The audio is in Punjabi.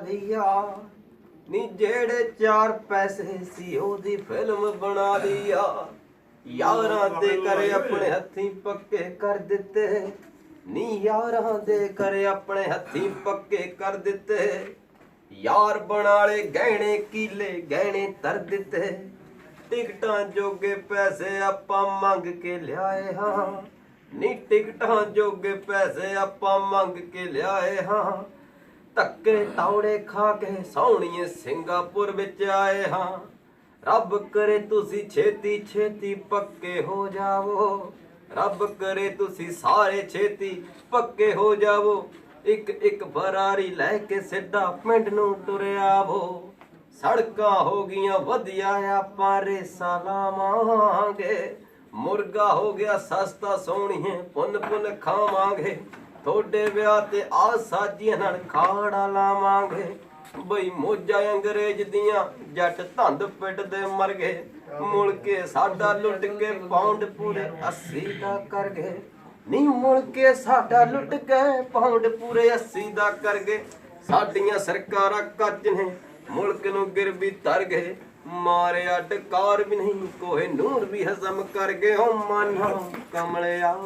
ਲਿਆ ਨੀ ਜਿਹੜੇ ਚਾਰ ਪੈਸੇ ਸੀ, ਉਹਦੀ ਫਿਲਮ ਬਣਾ ਲਿਆ। ਯਾਰਾਂ ਦੇ ਕਰੇ ਆਪਣੇ ਹੱਥੀਂ ਪੱਕੇ ਕਰ ਦਿੱਤੇ। ਨੀ ਯਾਰਾਂ ਦੇ ਕਰੇ ਆਪਣੇ ਹੱਥੀਂ ਪੱਕੇ ਕਰ ਦਿੱਤੇ। ਯਾਰ ਬਣਾਲੇ ਗਹਿਣੇ, ਕੀਲੇ ਗਹਿਣੇ ਤਰ ਦਿੱਤੇ। ਟਿਕਟਾਂ ਜੋਗੇ ਪੈਸੇ ਆਪਾਂ ਮੰਗ ਕੇ ਲਿਆਏ ਹਾਂ। ਨੀ ਟਿਕਟਾਂ ਜੋਗੇ ਪੈਸੇ ਆਪਾਂ ਮੰਗ ਕੇ ਲਿਆਏ ਹਾਂ। ਧੱਕੇ ਤੌੜੇ ਖਾ ਕੇ ਸੌਣੀਏ ਸਿੰਗਾਪੁਰ ਵਿੱਚ ਆਏ ਹਾਂ। ਰੱਬ ਕਰੇ ਤੁਸੀਂ ਛੇਤੀ ਛੇਤੀ ਪੱਕੇ ਹੋ ਜਾਵੋ। ਰੱਬ ਕਰੇ ਤੁਸੀਂ ਸਾਰੇ ਛੇਤੀ ਪੱਕੇ ਹੋ ਜਾਵੋ। ਇੱਕ ਇੱਕ ਫਰਾਰੀ ਲੈ ਕੇ ਸਿੱਧਾ ਪਿੰਡ ਨੂੰ ਤੁਰਿਆ ਵੋ ਸੜਕਾਂ ਹੋ ਗਈਆਂ ਵਧੀਆ, ਆਪਾਂ ਰੇਸਾਂ ਲਾਵਾਂਗੇ। ਮੁਰਗਾ ਹੋ ਗਿਆ ਸਸਤਾ ਸੋਹਣੀਏ ਪੁੰਨ ਪੁੰਨ ਖਾਵਾਂਗੇ। ਤੁਹਾਡੇ ਵਿਆਹ ਤੇ ਆ ਸਾਜੀਆਂ ਨਾਲ ਖਾੜਾ ਲਾਵਾਂਗੇ। ਬਈ ਮੋਜਾ ਅੰਗਰੇਜ਼ ਦੀਆਂ, ਜੱਟ ਧੰਦ ਪਿੱਟਦੇ ਮਰ ਗਏ। ਮੁੜ ਕੇ ਸਾਡਾ ਲੁੱਟ ਕੇ ਪਾਉਂਡ ਪੂਰੇ 80 ਦਾ ਕਰ ਗਏ। ਨਹੀਂ, ਮੁੜ ਕੇ ਸਾਡਾ ਲੁੱਟ ਕੇ ਪਾਉਂਡ ਪੂਰੇ 80 ਦਾ ਕਰ ਗਏ। ਸਾਡੀਆਂ ਸਰਕਾਰਾਂ ਕੱਚ ਨੇ, ਮੁਲਕ ਨੂੰ ਗਿਰਵੀ ਤਰ ਗਏ। ਮਾਰਿਆ ਟਕਾਰ ਵੀ ਨਹੀਂ, ਕੋਹੇ ਨੂਰ ਵੀ ਹਜ਼ਮ ਕਰ ਗਏ। ਹੋ ਮਨ ਕਮਲਿਆ।